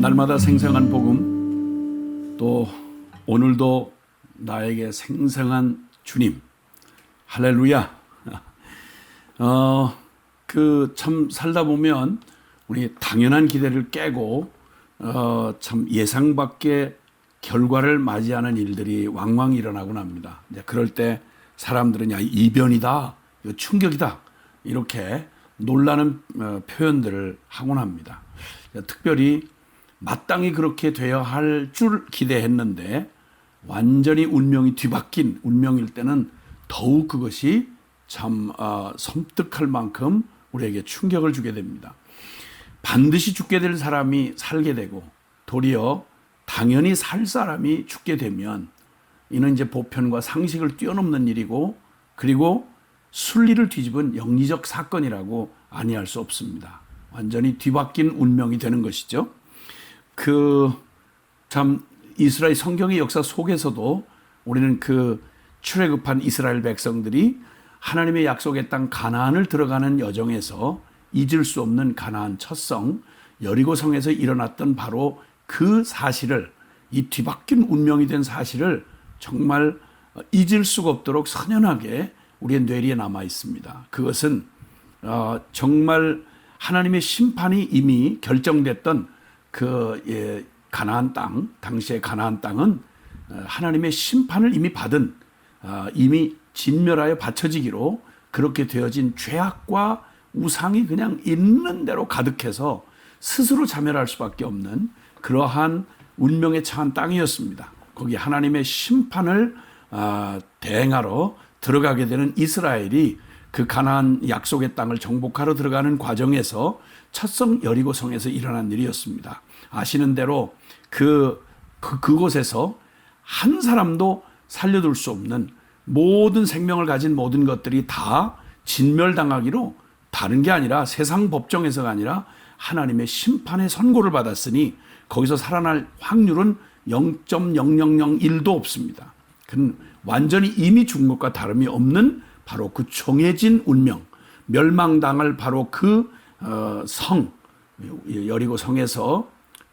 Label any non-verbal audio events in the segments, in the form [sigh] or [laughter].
날마다 생생한 복음 또 오늘도 나에게 생생한 주님 할렐루야 [laughs] 어 그 참 살다 보면 우리 당연한 기대를 깨고 어 참 예상 밖의 결과를 맞이하는 일들이 왕왕 일어나곤 합니다. 이제 그럴 때 사람들은 야 이변이다, 이거 충격이다 이렇게 놀라는 어, 표현들을 하곤 합니다. 특별히 마땅히 그렇게 되어야 할 줄 기대했는데 완전히 운명이 뒤바뀐 운명일 때는 더욱 그것이 참 어, 섬뜩할 만큼 우리에게 충격을 주게 됩니다. 반드시 죽게 될 사람이 살게 되고 도리어 당연히 살 사람이 죽게 되면 이는 이제 보편과 상식을 뛰어넘는 일이고 그리고 순리를 뒤집은 영리적 사건이라고 아니할 수 없습니다. 완전히 뒤바뀐 운명이 되는 것이죠. 그 참 이스라엘 성경의 역사 속에서도 우리는 그 출애굽한 이스라엘 백성들이 하나님의 약속의 땅 가나안을 들어가는 여정에서 잊을 수 없는 가나안 첫성 여리고 성에서 일어났던 바로 그 사실을 이 뒤바뀐 운명이 된 사실을 정말 잊을 수가 없도록 선연하게 우리의 뇌리에 남아 있습니다. 그것은 어, 정말 하나님의 심판이 이미 결정됐던 그 예, 가나안 땅 당시의 가나안 땅은 어, 하나님의 심판을 이미 받은 어, 이미 진멸하여 바쳐지기로 그렇게 되어진 죄악과 우상이 그냥 있는 대로 가득해서 스스로 자멸할 수밖에 없는 그러한 운명에 처한 땅이었습니다. 거기 하나님의 심판을 아, 대행하러 들어가게 되는 이스라엘이 그 가나안 약속의 땅을 정복하러 들어가는 과정에서 첫성 여리고 성에서 일어난 일이었습니다. 아시는 대로 그, 그 그곳에서 한 사람도 살려둘 수 없는 모든 생명을 가진 모든 것들이 다 진멸당하기로 다른 게 아니라 세상 법정에서가 아니라 하나님의 심판의 선고를 받았으니 거기서 살아날 확률은 0.0001도 없습니다. 그는 완전히 이미 죽은 것과 다름이 없는 바로 그 정해진 운명, 멸망당할 바로 그 어, 성, 여리고 성에서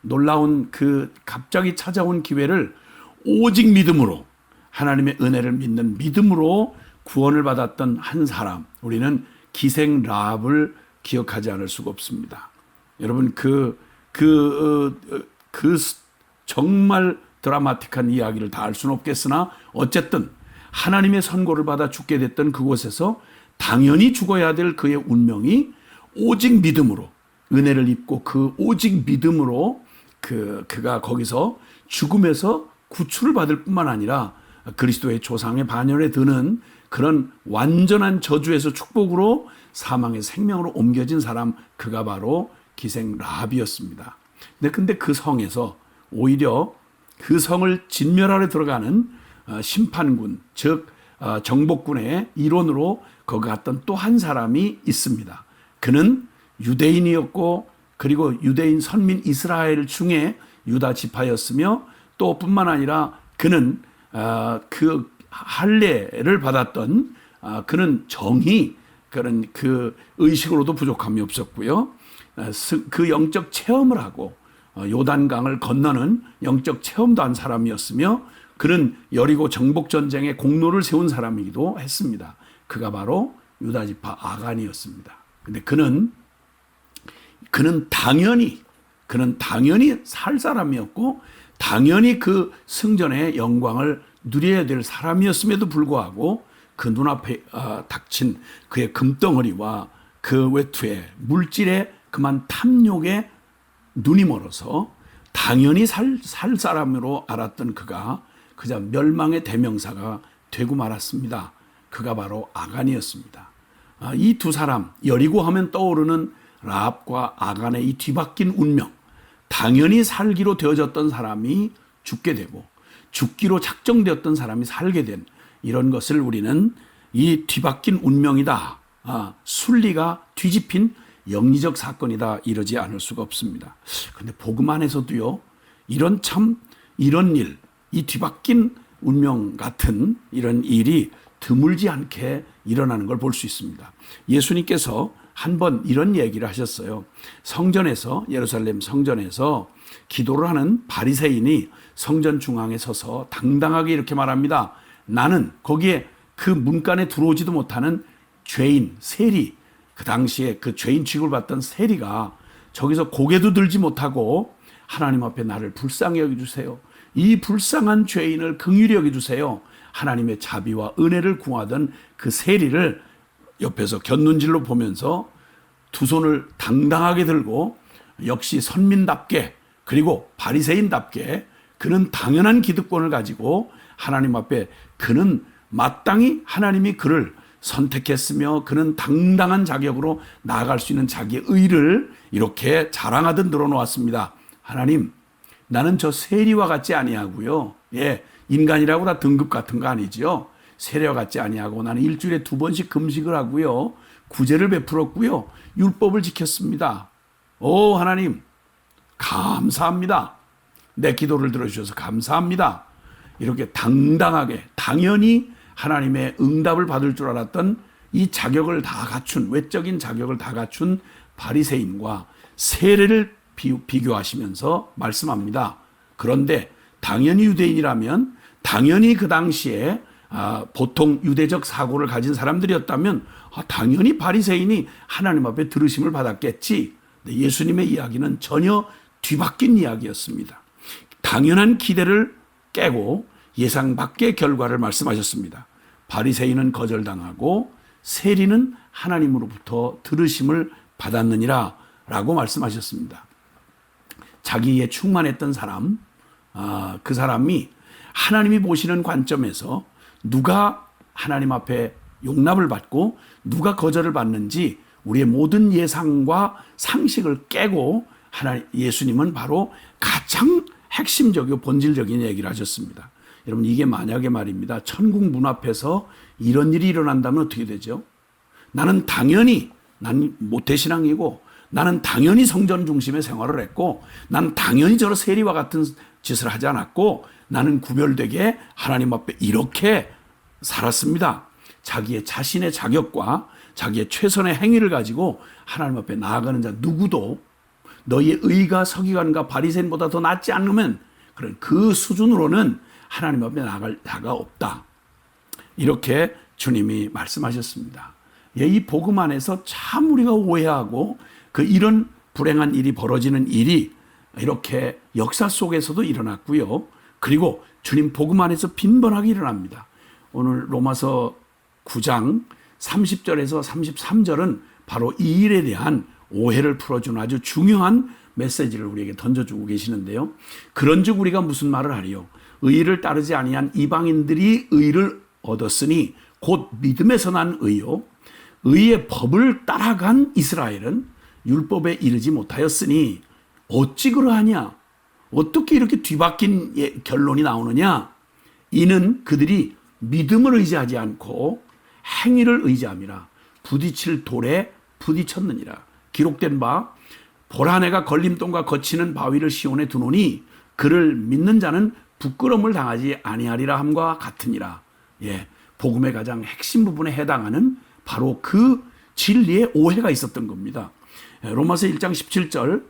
놀라운 그 갑자기 찾아온 기회를 오직 믿음으로 하나님의 은혜를 믿는 믿음으로 구원을 받았던 한 사람, 우리는 기생 라합을 기억하지 않을 수가 없습니다. 여러분 그 그, 어, 그 정말 드라마틱한 이야기를 다알 수는 없겠으나 어쨌든 하나님의 선고를 받아 죽게 됐던 그곳에서 당연히 죽어야 될 그의 운명이 오직 믿음으로 은혜를 입고 그 오직 믿음으로 그 그가 거기서 죽음에서 구출을 받을 뿐만 아니라 그리스도의 조상의 반열에 드는 그런 완전한 저주에서 축복으로 사망의 생명으로 옮겨진 사람 그가 바로 기생 라합이었습니다. 근데 근데 그 성에서 오히려 그 성을 진멸하러 들어가는 어, 심판군 즉 어, 정복군의 일원으로 거기 갔던 또 한 사람이 있습니다. 그는 유대인이었고 그리고 유대인 선민 이스라엘 중에 유다 지파였으며 또 뿐만 아니라 그는 어, 그 할례를 받았던 그는 정의 그런 그 의식으로도 부족함이 없었고요. 그 영적 체험을 하고 요단강을 건너는 영적 체험도 한 사람이었으며 그는 여리고 정복 전쟁에 공로를 세운 사람이기도 했습니다. 그가 바로 유다 지파 아간이었습니다. 근데 그는 그는 당연히 그는 당연히 살 사람이었고 당연히 그 승전의 영광을 누려야 될 사람이었음에도 불구하고 그 눈앞에 어, 닥친 그의 금덩어리와 그 외투에 물질에 그만 탐욕에 눈이 멀어서 당연히 살, 살 사람으로 알았던 그가 그저 멸망의 대명사가 되고 말았습니다. 그가 바로 아간이었습니다. 아, 이두 사람 여리고 하면 떠오르는 라합과 아간의 이 뒤바뀐 운명 당연히 살기로 되어졌던 사람이 죽게 되고 죽기로 작정되었던 사람이 살게 된 이런 것을 우리는 이 뒤바뀐 운명이다. 아, 순리가 뒤집힌 영리적 사건이다 이러지 않을 수가 없습니다. 그런데 복음 안에서도요 이런 참 이런 일, 이 뒤바뀐 운명 같은 이런 일이 드물지 않게 일어나는 걸 볼 수 있습니다. 예수님께서 한 번 이런 얘기를 하셨어요. 성전에서 예루살렘 성전에서 기도를 하는 바리새인이 성전 중앙에 서서 당당하게 이렇게 말합니다. 나는 거기에 그 문간에 들어오지도 못하는 죄인 세리 그 당시에 그 죄인 취급을 받던 세리가 저기서 고개도 들지 못하고 하나님 앞에 나를 불쌍히 여겨주세요. 이 불쌍한 죄인을 긍휼히 여겨주세요. 하나님의 자비와 은혜를 구하던 그 세리를 옆에서 곁눈질로 보면서 두 손을 당당하게 들고 역시 선민답게 그리고 바리새인답게 그는 당연한 기득권을 가지고 하나님 앞에 그는 마땅히 하나님이 그를 선택했으며 그는 당당한 자격으로 나아갈 수 있는 자기의 의를 이렇게 자랑하듯 늘어놓았습니다. 하나님, 나는 저 세리와 같지 아니하고요. 예, 인간이라고 다 등급 같은 거 아니지요. 세리와 같지 아니하고 나는 일주일에 두 번씩 금식을 하고요. 구제를 베풀었고요. 율법을 지켰습니다. 오, 하나님, 감사합니다. 내 기도를 들어주셔서 감사합니다. 이렇게 당당하게, 당연히 하나님의 응답을 받을 줄 알았던 이 자격을 다 갖춘, 외적인 자격을 다 갖춘 바리새인과 세례를 비교하시면서 말씀합니다. 그런데 당연히 유대인이라면 당연히 그 당시에 아, 보통 유대적 사고를 가진 사람들이었다면 아, 당연히 바리새인이 하나님 앞에 들으심을 받았겠지. 예수님의 이야기는 전혀 뒤바뀐 이야기였습니다. 당연한 기대를 깨고 예상 밖의 결과를 말씀하셨습니다. 바리새인은 거절당하고 세리는 하나님으로부터 들으심을 받았느니라 라고 말씀하셨습니다. 자기에 충만했던 사람, 아, 그 사람이 하나님이 보시는 관점에서 누가 하나님 앞에 용납을 받고 누가 거절을 받는지 우리의 모든 예상과 상식을 깨고 하나 예수님은 바로 가장 핵심적이고 본질적인 얘기를 하셨습니다. 여러분 이게 만약에 말입니다. 천국 문 앞에서 이런 일이 일어난다면 어떻게 되죠? 나는 당연히 난 모태신앙이고 나는 당연히 성전 중심의 생활을 했고 나는 당연히 저런 세리와 같은 짓을 하지 않았고 나는 구별되게 하나님 앞에 이렇게 살았습니다. 자기의 자신의 자격과 자기의 최선의 행위를 가지고 하나님 앞에 나아가는 자 누구도 너희의 의가 서기관과 바리새인보다 더 낫지 않으면 그런 그 수준으로는 하나님 앞에 나갈 자가 없다. 이렇게 주님이 말씀하셨습니다. 예, 이 복음 안에서 참 우리가 오해하고 그 이런 불행한 일이 벌어지는 일이 이렇게 역사 속에서도 일어났고요. 그리고 주님 복음 안에서 빈번하게 일어납니다. 오늘 로마서 9장 30절에서 33절은 바로 이 일에 대한 오해를 풀어주는 아주 중요한 메시지를 우리에게 던져주고 계시는데요. 그런즉 우리가 무슨 말을 하리요? 의를 따르지 아니한 이방인들이 의를 얻었으니 곧 믿음에서 난 의요. 의의 법을 따라간 이스라엘은 율법에 이르지 못하였으니 어찌 그러하냐? 어떻게 이렇게 뒤바뀐 예, 결론이 나오느냐? 이는 그들이 믿음을 의지하지 않고 행위를 의지함이라 부딪힐 돌에 부딪혔느니라. 기록된 바 보라 내가 걸림돌과 거치는 바위를 시온에 두노니 그를 믿는 자는 부끄러움을 당하지 아니하리라 함과 같으니라. 예. 복음의 가장 핵심 부분에 해당하는 바로 그 진리의 오해가 있었던 겁니다. 예, 로마서 1장 17절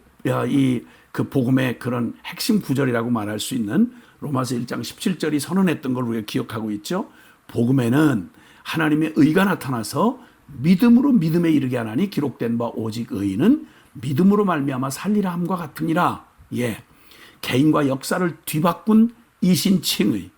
이 그 복음의 그런 핵심 구절이라고 말할 수 있는 로마서 1장 17절이 선언했던 걸 우리가 기억하고 있죠. 복음에는 하나님의 의가 나타나서 믿음으로 믿음에 이르게 하나니 기록된 바 오직 의인은 믿음으로 말미암아 살리라 함과 같으니라. 예. 개인과 역사를 뒤바꾼 이신칭의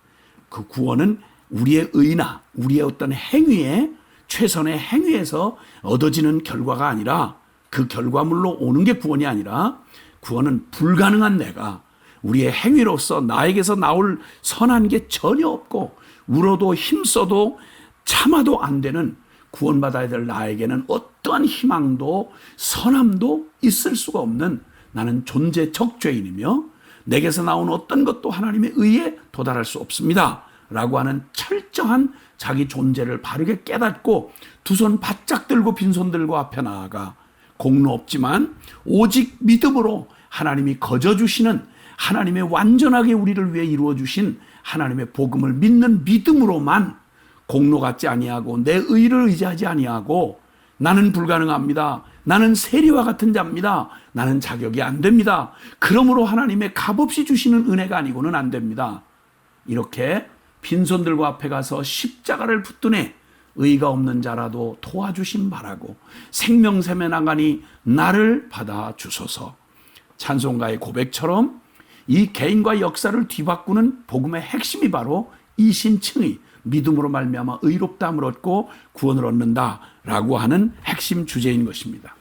그 구원은 우리의 의나 우리의 어떤 행위에 최선의 행위에서 얻어지는 결과가 아니라 그 결과물로 오는 게 구원이 아니라 구원은 불가능한 내가 우리의 행위로서 나에게서 나올 선한 게 전혀 없고 울어도 힘써도 참아도 안 되는 구원받아야 될 나에게는 어떠한 희망도 선함도 있을 수가 없는 나는 존재 적 죄인이며 내게서 나온 어떤 것도 하나님의 의에 도달할 수 없습니다. 라고 하는 철저한 자기 존재를 바르게 깨닫고 두 손 바짝 들고 빈손 들고 앞에 나아가 공로 없지만 오직 믿음으로 하나님이 거저 주시는 하나님의 완전하게 우리를 위해 이루어 주신 하나님의 복음을 믿는 믿음으로만 공로 같지 아니하고 내 의를 의지하지 아니하고 나는 불가능합니다. 나는 세리와 같은 자입니다. 나는 자격이 안 됩니다. 그러므로 하나님의 값없이 주시는 은혜가 아니고는 안 됩니다. 이렇게 빈손들과 앞에 가서 십자가를 붙드네 의가 없는 자라도 도와주심 바라고 생명샘에 나가니 나를 받아 주소서. 찬송가의 고백처럼 이 개인과 역사를 뒤바꾸는 복음의 핵심이 바로 이 신층의 믿음으로 말미암아 의롭다함을 얻고 구원을 얻는다라고 하는 핵심 주제인 것입니다.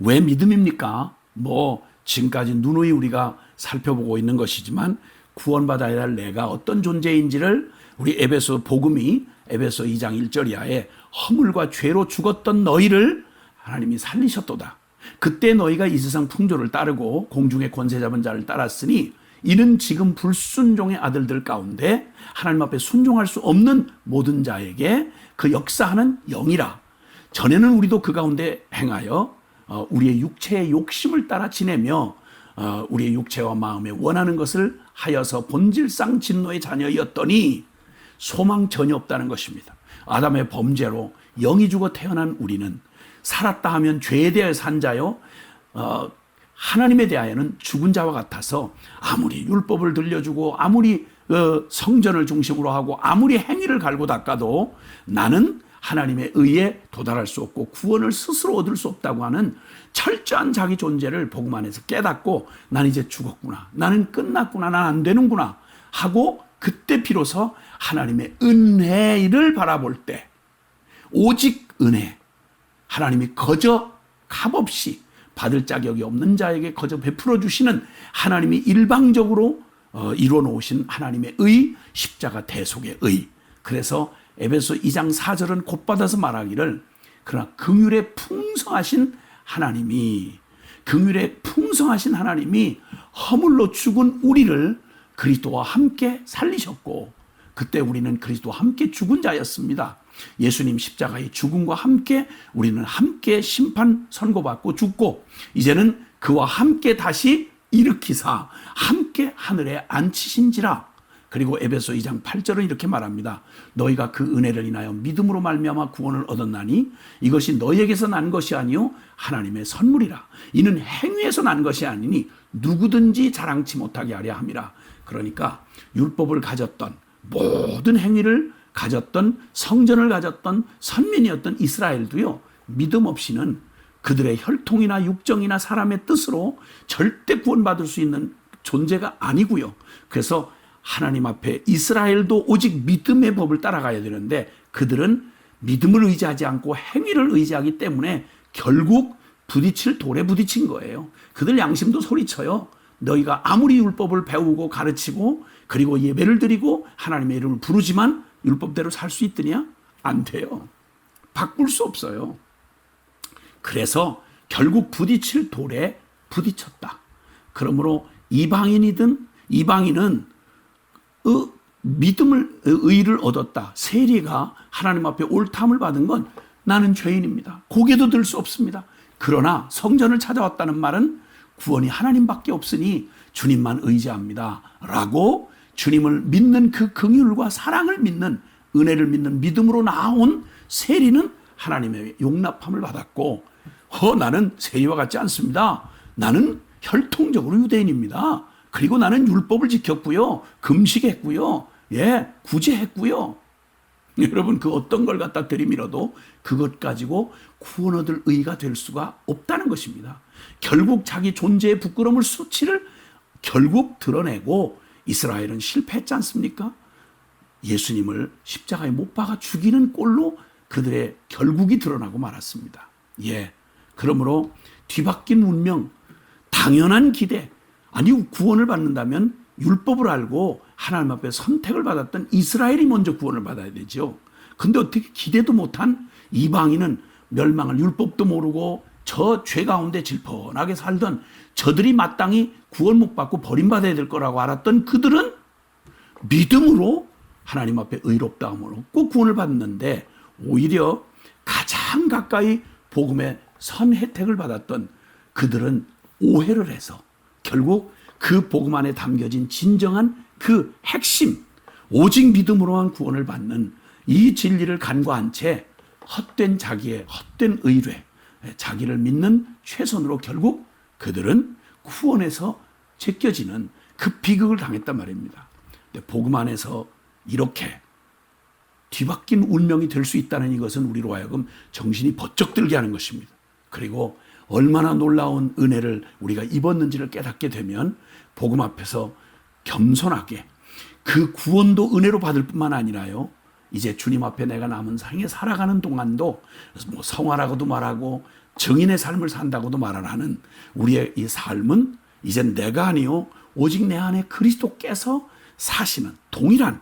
왜 믿음입니까? 뭐 지금까지 누누이 우리가 살펴보고 있는 것이지만 구원받아야 할 내가 어떤 존재인지를 우리 에베소 복음이 에베소 2장 1절 이하에 허물과 죄로 죽었던 너희를 하나님이 살리셨도다. 그때 너희가 이 세상 풍조를 따르고 공중의 권세 잡은 자를 따랐으니 이는 지금 불순종의 아들들 가운데 하나님 앞에 순종할 수 없는 모든 자에게 그 역사하는 영이라. 전에는 우리도 그 가운데 행하여 어, 우리의 육체의 욕심을 따라 지내며 어, 우리의 육체와 마음에 원하는 것을 하여서 본질상 진노의 자녀였더니 소망 전혀 없다는 것입니다. 아담의 범죄로 영이 죽어 태어난 우리는 살았다 하면 죄에 대해 산 자요, 어, 하나님에 대하여는 죽은 자와 같아서 아무리 율법을 들려주고 아무리 어, 성전을 중심으로 하고 아무리 행위를 갈고 닦아도 나는 하나님의 의에 도달할 수 없고 구원을 스스로 얻을 수 없다고 하는 철저한 자기 존재를 복음 안에서 깨닫고 난 이제 죽었구나. 나는 끝났구나. 난 안 되는구나. 하고 그때 비로소 하나님의 은혜를 바라볼 때 오직 은혜 하나님이 거저 값없이 받을 자격이 없는 자에게 거저 베풀어 주시는 하나님이 일방적으로 어, 이루어 놓으신 하나님의 의 십자가 대속의 의 그래서 에베소 2장 4절은 곧 받아서 말하기를 그러나 긍휼에 풍성하신 하나님이 긍휼에 풍성하신 하나님이 허물로 죽은 우리를 그리스도와 함께 살리셨고 그때 우리는 그리스도와 함께 죽은 자였습니다. 예수님 십자가의 죽음과 함께 우리는 함께 심판 선고받고 죽고 이제는 그와 함께 다시 일으키사 함께 하늘에 앉히신지라 그리고 에베소 2장 8절은 이렇게 말합니다. 너희가 그 은혜를 인하여 믿음으로 말미암아 구원을 얻었나니 이것이 너희에게서 난 것이 아니요 하나님의 선물이라. 이는 행위에서 난 것이 아니니 누구든지 자랑치 못하게 하려 함이라. 그러니까 율법을 가졌던 모든 행위를 가졌던 성전을 가졌던 선민이었던 이스라엘도요. 믿음 없이는 그들의 혈통이나 육정이나 사람의 뜻으로 절대 구원받을 수 있는 존재가 아니고요. 그래서 하나님 앞에 이스라엘도 오직 믿음의 법을 따라가야 되는데 그들은 믿음을 의지하지 않고 행위를 의지하기 때문에 결국 부딪힐 돌에 부딪힌 거예요. 그들 양심도 소리쳐요. 너희가 아무리 율법을 배우고 가르치고 그리고 예배를 드리고 하나님의 이름을 부르지만 율법대로 살 수 있더냐? 안 돼요. 바꿀 수 없어요. 그래서 결국 부딪힐 돌에 부딪혔다. 그러므로 이방인이든 이방인은 의, 믿음을 의를 얻었다. 세리가 하나님 앞에 옳담을 받은 건 나는 죄인입니다. 고개도 들 수 없습니다. 그러나 성전을 찾아왔다는 말은 구원이 하나님밖에 없으니 주님만 의지합니다. 라고 주님을 믿는 그 긍휼과 사랑을 믿는 은혜를 믿는 믿음으로 나온 세리는 하나님의 용납함을 받았고 어 나는 세리와 같지 않습니다. 나는 혈통적으로 유대인입니다. 그리고 나는 율법을 지켰고요. 금식했고요. 예, 구제했고요. [laughs] 여러분 그 어떤 걸 갖다 들이밀어도 그것 가지고 구원 얻을 의가 될 수가 없다는 것입니다. 결국 자기 존재의 부끄러움을 수치를 결국 드러내고 이스라엘은 실패했지 않습니까? 예수님을 십자가에 못 박아 죽이는 꼴로 그들의 결국이 드러나고 말았습니다. 예. 그러므로 뒤바뀐 운명, 당연한 기대, 아니 구원을 받는다면 율법을 알고 하나님 앞에 선택을 받았던 이스라엘이 먼저 구원을 받아야 되죠. 근데 어떻게 기대도 못한 이방인은 멸망을 율법도 모르고 저 죄 가운데 질펀하게 살던 저들이 마땅히 구원 못 받고 버림받아야 될 거라고 알았던 그들은 믿음으로 하나님 앞에 의롭다함을 얻고 구원을 받는데 오히려 가장 가까이 복음의 선 혜택을 받았던 그들은 오해를 해서 결국 그 복음 안에 담겨진 진정한 그 핵심, 오직 믿음으로만 구원을 받는 이 진리를 간과한 채 헛된 자기의 헛된 의뢰, 자기를 믿는 최선으로 결국 그들은 구원에서 제껴지는 그 비극을 당했단 말입니다. 근데 복음 안에서 이렇게 뒤바뀐 운명이 될 수 있다는 이것은 우리로 하여금 정신이 번쩍 들게 하는 것입니다. 그리고 얼마나 놀라운 은혜를 우리가 입었는지를 깨닫게 되면 복음 앞에서 겸손하게 그 구원도 은혜로 받을 뿐만 아니라요. 이제 주님 앞에 내가 남은 생에 살아가는 동안도 뭐 성화라고도 말하고 정인의 삶을 산다고도 말을 하는 우리의 이 삶은 이제 내가 아니요 오직 내 안에 그리스도께서 사시는 동일한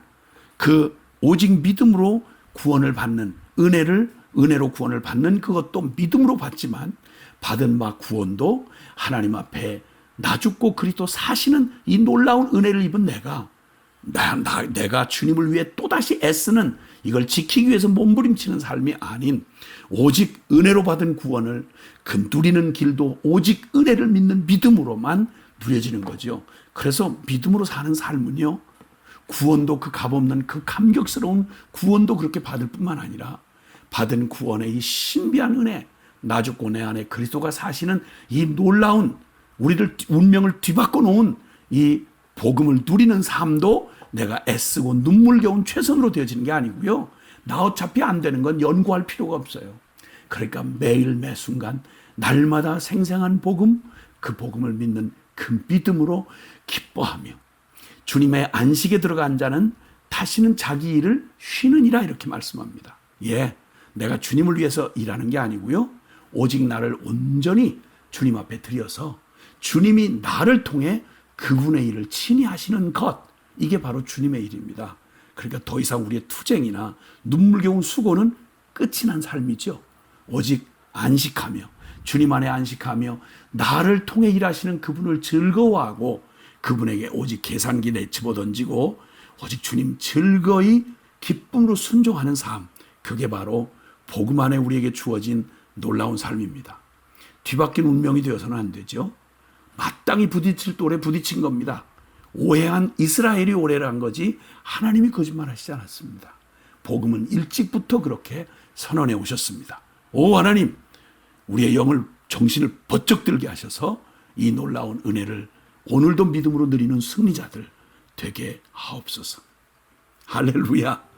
그 오직 믿음으로 구원을 받는 은혜를 은혜로 구원을 받는 그것도 믿음으로 받지만 받은 바 구원도 하나님 앞에 나 죽고 그리스도 사시는 이 놀라운 은혜를 입은 내가 나, 나, 내가 주님을 위해 또다시 애쓰는 이걸 지키기 위해서 몸부림치는 삶이 아닌 오직 은혜로 받은 구원을 그 누리는 길도 오직 은혜를 믿는 믿음으로만 누려지는 거죠. 그래서 믿음으로 사는 삶은요. 구원도 그 값없는 그 감격스러운 구원도 그렇게 받을 뿐만 아니라 받은 구원의 이 신비한 은혜, 나 죽고 내 안에 그리스도가 사시는 이 놀라운 우리를 운명을 뒤바꿔 놓은 이 복음을 누리는 삶도 내가 애쓰고 눈물겨운 최선으로 되어지는 게 아니고요. 나 어차피 안 되는 건 연구할 필요가 없어요. 그러니까 매일 매 순간 날마다 생생한 복음, 그 복음을 믿는 그 믿음으로 기뻐하며 주님의 안식에 들어간 자는 다시는 자기 일을 쉬느니라 이렇게 말씀합니다. 예, 내가 주님을 위해서 일하는 게 아니고요. 오직 나를 온전히 주님 앞에 드려서 주님이 나를 통해 그분의 일을 친히 하시는 것. 이게 바로 주님의 일입니다. 그러니까 더 이상 우리의 투쟁이나 눈물겨운 수고는 끝이 난 삶이죠. 오직 안식하며 주님 안에 안식하며 나를 통해 일하시는 그분을 즐거워하고 그분에게 오직 계산기 내집어 던지고 오직 주님 즐거이 기쁨으로 순종하는 삶. 그게 바로 복음 안에 우리에게 주어진 놀라운 삶입니다. 뒤바뀐 운명이 되어서는 안 되죠. 마땅히 부딪힐 돌에 부딪힌 겁니다. 오해한 이스라엘이 오해를 한 거지 하나님이 거짓말하시지 않았습니다. 복음은 일찍부터 그렇게 선언해 오셨습니다. 오 하나님, 우리의 영을 정신을 번쩍 들게 하셔서 이 놀라운 은혜를 오늘도 믿음으로 누리는 승리자들 되게 하옵소서. 할렐루야.